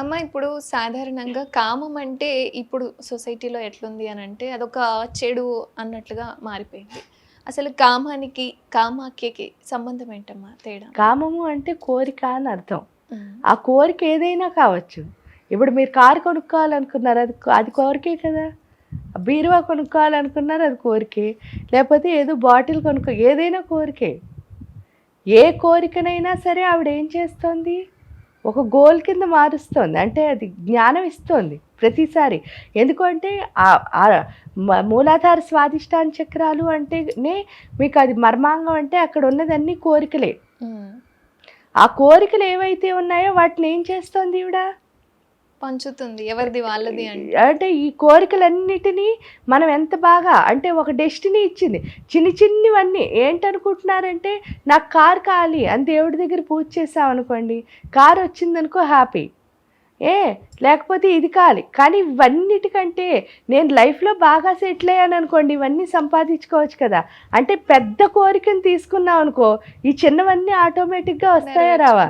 అమ్మ ఇప్పుడు సాధారణంగా కామం అంటే ఇప్పుడు సొసైటీలో ఎట్లుంది అని అంటే అదొక చెడు అన్నట్లుగా మారిపోయింది. అసలు కామానికి కామాఖ్యకి సంబంధం ఏంటమ్మా తేడా? కామము అంటే కోరిక అని అర్థం. ఆ. కోరిక ఏదైనా కావచ్చు. ఇప్పుడు మీరు కారు కొనుక్కోవాలనుకున్నారు అది అది కోరికే కదా? బీరువా కొనుక్కోవాలనుకున్నారు అది కోరికే. లేకపోతే ఏదో బాటిల్ కొనుక్కో ఏదైనా కోరికే. ఏ కోరికనైనా సరే ఆవిడ ఏం చేస్తోంది? ఒక గోల్ కింద మారుస్తోంది. అంటే అది జ్ఞానం ఇస్తోంది ప్రతిసారి. ఎందుకంటే మూలాధార స్వాదిష్టాన చక్రాలు అంటేనే మీకు అది మర్మాంగం అంటే అక్కడ ఉన్నదన్నీ కోరికలే. ఆ కోరికలు ఏవైతే ఉన్నాయో వాటిని ఏం చేస్తోంది ఈవిడ? పంచుతుంది. ఎవరిది వాళ్ళది అంటే. ఈ కోరికలన్నిటినీ మనం ఎంత బాగా అంటే ఒక డెస్టినీ ఇచ్చింది. చిన్ని చిన్నవన్నీ ఏంటనుకుంటున్నారంటే నాకు కార్ కావాలి అని దేవుడి దగ్గర పూజ చేసాం అనుకోండి కార్ వచ్చిందనుకో హ్యాపీ. ఏ లేకపోతే ఇది కావాలి కానీ ఇవన్నిటికంటే నేను లైఫ్లో బాగా సెటిల్ అయ్యాను అనుకోండి ఇవన్నీ సంపాదించుకోవచ్చు కదా. అంటే పెద్ద కోరికను తీసుకున్నాం అనుకో ఈ చిన్నవన్నీ ఆటోమేటిక్గా వస్తాయా రావా.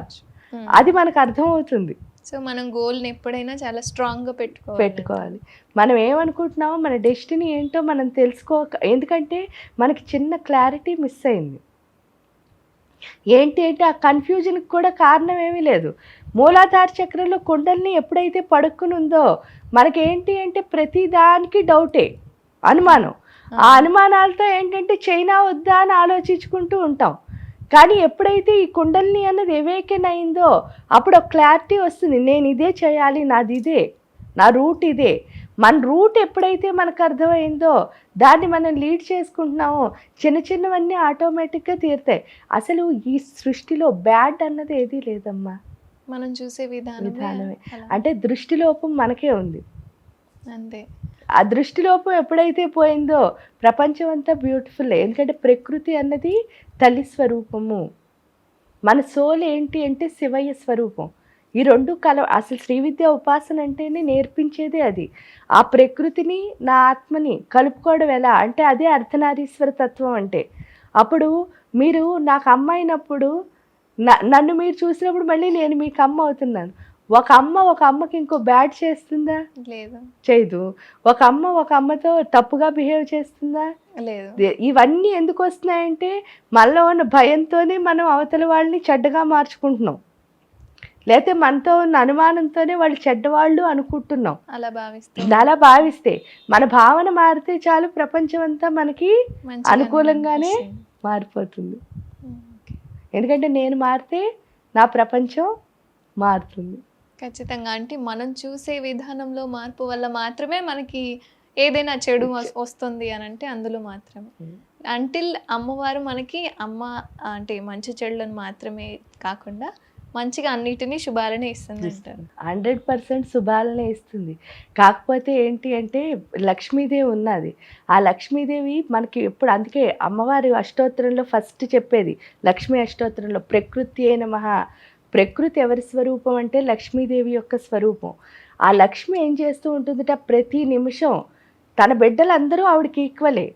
అది మనకు అర్థమవుతుంది. సో మనం గోల్ని ఎప్పుడైనా చాలా స్ట్రాంగ్గా పెట్టుకోవాలి. పెట్టుకోవాలి. మనం ఏమనుకుంటున్నామో మన డెస్టినీ ఏంటో మనం తెలుసుకోక ఎందుకంటే మనకి చిన్న క్లారిటీ మిస్ అయింది. ఏంటి అంటే ఆ కన్ఫ్యూజన్కి కూడా కారణం ఏమీ లేదు. మూలాధార చక్రంలో కుండల్ని ఎప్పుడైతే పడుక్కుని ఉందో మనకేంటి అంటే ప్రతి దానికి డౌటే అనుమానం. ఆ అనుమానాలతో ఏంటంటే చైనా వద్దా అని ఆలోచించుకుంటూ ఉంటాం. కానీ ఎప్పుడైతే ఈ కుండల్ని అన్నది ఎవేకెన్ అయిందో అప్పుడు ఒక క్లారిటీ వస్తుంది నేను ఇదే చేయాలి నాది ఇదే నా రూట్ ఇదే. మన రూట్ ఎప్పుడైతే మనకు అర్థమైందో దాన్ని మనం లీడ్ చేసుకుంటున్నామో చిన్న చిన్నవన్నీ ఆటోమేటిక్గా తీరుతాయి. అసలు ఈ సృష్టిలో బ్యాడ్ అన్నది ఏదీ లేదమ్మా. మనం చూసే విధానమే విధానమే. అంటే దృష్టి లోపం మనకే ఉంది. అంతే. ఆ దృష్టిలోపం ఎప్పుడైతే పోయిందో ప్రపంచం అంతా బ్యూటిఫుల్ ఎందుకంటే ప్రకృతి అన్నది తల్లి స్వరూపము. మన సోల్ ఏంటి అంటే శివయ్య స్వరూపం. ఈ రెండు కల అసలు శ్రీవిద్య ఉపాసన అంటేనే నేర్పించేదే అది. ఆ ప్రకృతిని నా ఆత్మని కలుపుకోవడం ఎలా అంటే అదే అర్ధనారీశ్వర తత్వం అంటే. అప్పుడు మీరు నాకు అమ్మ అయినప్పుడు న- నన్ను మీరు చూసినప్పుడు మళ్ళీ నేను మీకు అమ్మ అవుతున్నాను. ఒక అమ్మ ఒక అమ్మకి ఇంకో బ్యాడ్ చేస్తుందా? లేదు. చేయదు. ఒక అమ్మ ఒక అమ్మతో తప్పుగా బిహేవ్ చేస్తుందా? లేదు. ఇవన్నీ ఎందుకు వస్తున్నాయంటే మనలో ఉన్న భయంతోనే మనం అవతల వాళ్ళని చెడ్డగా మార్చుకుంటున్నాం. లేకపోతే మనతో ఉన్న అనుమానంతోనే వాళ్ళు చెడ్డవాళ్ళు అనుకుంటున్నాం. అలా భావిస్తే. అలా భావిస్తే మన భావన మారితే చాలు ప్రపంచం అంతా మనకి అనుకూలంగానే. మారిపోతుంది. ఎందుకంటే నేను మారితే నా ప్రపంచం మారుతుంది. ఖచ్చితంగా. అంటే మనం చూసే విధానంలో మార్పు వల్ల మాత్రమే మనకి ఏదైనా చెడు వస్- వస్తుంది అని అంటే అందులో మాత్రమే. అంటిల్ అమ్మవారు మనకి అమ్మ అంటే మంచి చెడులను మాత్రమే కాకుండా మంచిగా అన్నిటినీ శుభాలనే ఇస్తుంది అంటారు. హండ్రెడ్ పర్సెంట్ శుభాలనే ఇస్తుంది. కాకపోతే ఏంటి అంటే లక్ష్మీదేవి ఉన్నది. ఆ లక్ష్మీదేవి మనకి ఎప్పుడు అందుకే అమ్మవారి అష్టోత్తరంలో ఫస్ట్ చెప్పేది. లక్ష్మీ అష్టోత్తరంలో ప్రకృతి అయిన మహా ప్రకృతి ఎవరి స్వరూపం అంటే లక్ష్మీదేవి యొక్క స్వరూపం. ఆ లక్ష్మి ఏం చేస్తూ ఉంటుందట? ప్రతి నిమిషం తన బిడ్డలందరూ ఆవిడకి ఈక్వలే.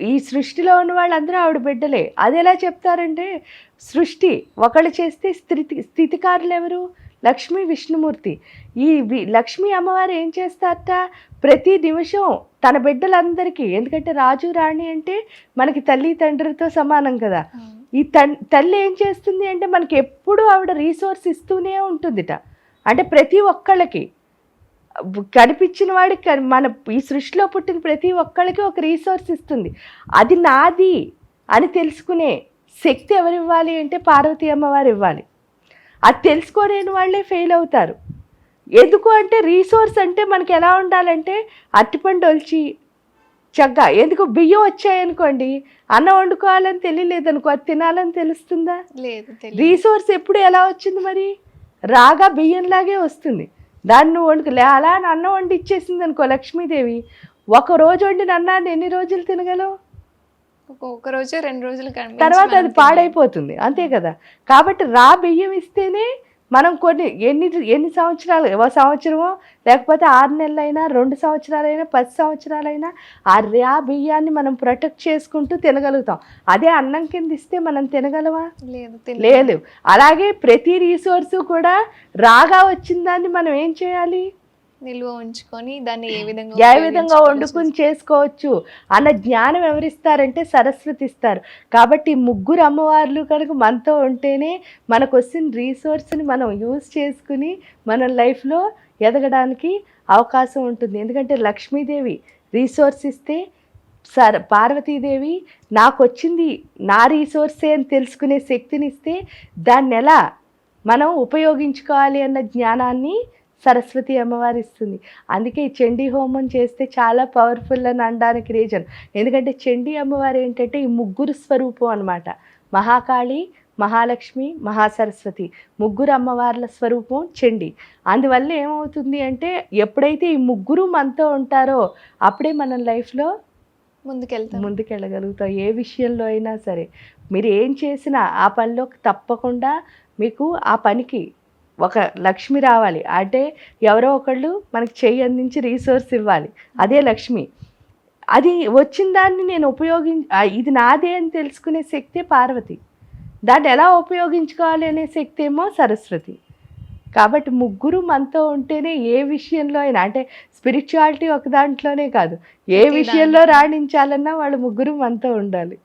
ఈ సృష్టిలో ఉన్న వాళ్ళందరూ ఆవిడ బిడ్డలే. అది ఎలా చెప్తారంటే సృష్టి ఒకళ్ళు చేస్తే స్థితి స్థితికారులు ఎవరు? లక్ష్మీ విష్ణుమూర్తి. ఈ వి- లక్ష్మీ అమ్మవారు ఏం చేస్తారట? ప్రతి నిమిషం తన బిడ్డలందరికీ ఎందుకంటే రాజు రాణి అంటే మనకి తల్లి తండ్రితో సమానం కదా. ఈ తన్ తల్లి ఏం చేస్తుంది అంటే మనకి ఎప్పుడు ఆవిడ రీసోర్స్ ఇస్తూనే ఉంటుందిట. అంటే ప్రతి ఒక్కళ్ళకి కనిపించిన వాడికి మన ఈ సృష్టిలో పుట్టిన ప్రతి ఒక్కళ్ళకి ఒక రీసోర్స్ ఇస్తుంది. అది నాది అని తెలుసుకునే శక్తి ఎవరు ఇవ్వాలి అంటే పార్వతీ అమ్మవారు ఇవ్వాలి. అది తెలుసుకోలేని వాళ్ళే ఫెయిల్ అవుతారు. ఎందుకు అంటే రీసోర్స్ అంటే మనకి ఎలా ఉండాలంటే అట్టిపండు ఒలిచి చక్కగా ఎందుకు? బియ్యం వచ్చాయనుకోండి. అన్నం వండుకోవాలని తెలియలేదు అనుకో అది తినాలని తెలుస్తుందా? లేదు రీసోర్స్ ఎప్పుడు ఎలా వచ్చింది మరి? రాగా బియ్యంలాగే వస్తుంది. దాన్ని నువ్వు వండుకు. అలా అని అన్నం వండి ఇచ్చేసింది అనుకో లక్ష్మీదేవి ఒక రోజు వండిన అన్నాన్ని ఎన్ని రోజులు తినగలవు? ఒక- రోజు రెండు రోజులు తర్వాత అది పాడైపోతుంది. అంతే కదా? కాబట్టి రా బియ్యం ఇస్తేనే మనం కొన్ని ఎన్ని ఎన్ని సంవత్సరాలు ఒక సంవత్సరమో? లేకపోతే ఆరు నెలలైనా రెండు సంవత్సరాలైనా పది సంవత్సరాలైనా ఆ రా బియ్యాన్ని మనం ప్రొటెక్ట్ చేసుకుంటూ తినగలుగుతాం. అదే అన్నం కింద ఇస్తే మనం తినగలమా? లేదు. లేదు. అలాగే ప్రతి రీసోర్స్ కూడా రాగా వచ్చిన దాన్ని మనం ఏం చేయాలి? నిల్వ ఉంచుకొని దాన్ని ఏ విధంగా ఏ విధంగా వండుకుని చేసుకోవచ్చు అన్న జ్ఞానం ఎవరిస్తారంటే సరస్వతి ఇస్తారు. కాబట్టి ముగ్గురు అమ్మవార్లు కనుక మనతో ఉంటేనే మనకు వచ్చిన రీసోర్స్ని మనం యూజ్ చేసుకుని మన లైఫ్లో ఎదగడానికి అవకాశం ఉంటుంది. ఎందుకంటే లక్ష్మీదేవి రీసోర్స్ ఇస్తే సర్ పార్వతీదేవి నాకు వచ్చింది నా రీసోర్సే అని తెలుసుకునే శక్తిని ఇస్తే దాన్ని ఎలా మనం ఉపయోగించుకోవాలి అన్న జ్ఞానాన్ని సరస్వతి అమ్మవారు ఇస్తుంది. అందుకే ఈ చండీ హోమం చేస్తే చాలా పవర్ఫుల్ అని అనడానికి రీజన్ ఎందుకంటే చండీ అమ్మవారు ఏంటంటే ఈ ముగ్గురు స్వరూపం అన్నమాట. మహాకాళి మహాలక్ష్మి మహాసరస్వతి. ముగ్గురు అమ్మవార్ల స్వరూపం చండి. అందువల్ల ఏమవుతుంది అంటే ఎప్పుడైతే ఈ ముగ్గురు మనతో ఉంటారో అప్పుడే మన లైఫ్లో ముందుకెళ్తాం. ముందుకెళ్ళగలుగుతాం. ఏ విషయంలో అయినా సరే. మీరు ఏం చేసినా ఆ పనిలో తప్పకుండా మీకు ఆ పనికి ఒక లక్ష్మి రావాలి. అంటే ఎవరో ఒకళ్ళు మనకి చెయ్యి అందించి రీసోర్స్ ఇవ్వాలి. అదే లక్ష్మి. అది వచ్చిన దాన్ని నేను ఉపయోగిం ఆ, ఇది నాదే అని తెలుసుకునే శక్తి పార్వతి. దాన్ని ఎలా ఉపయోగించుకోవాలి అనే శక్తి ఏమో సరస్వతి. కాబట్టి ముగ్గురు మనతో ఉంటేనే ఏ విషయంలో అయినా అంటే స్పిరిచువాలిటీ ఒక దాంట్లోనే కాదు. ఏ విషయంలో. రాణించాలన్నా వాళ్ళు ముగ్గురు మనతో ఉండాలి.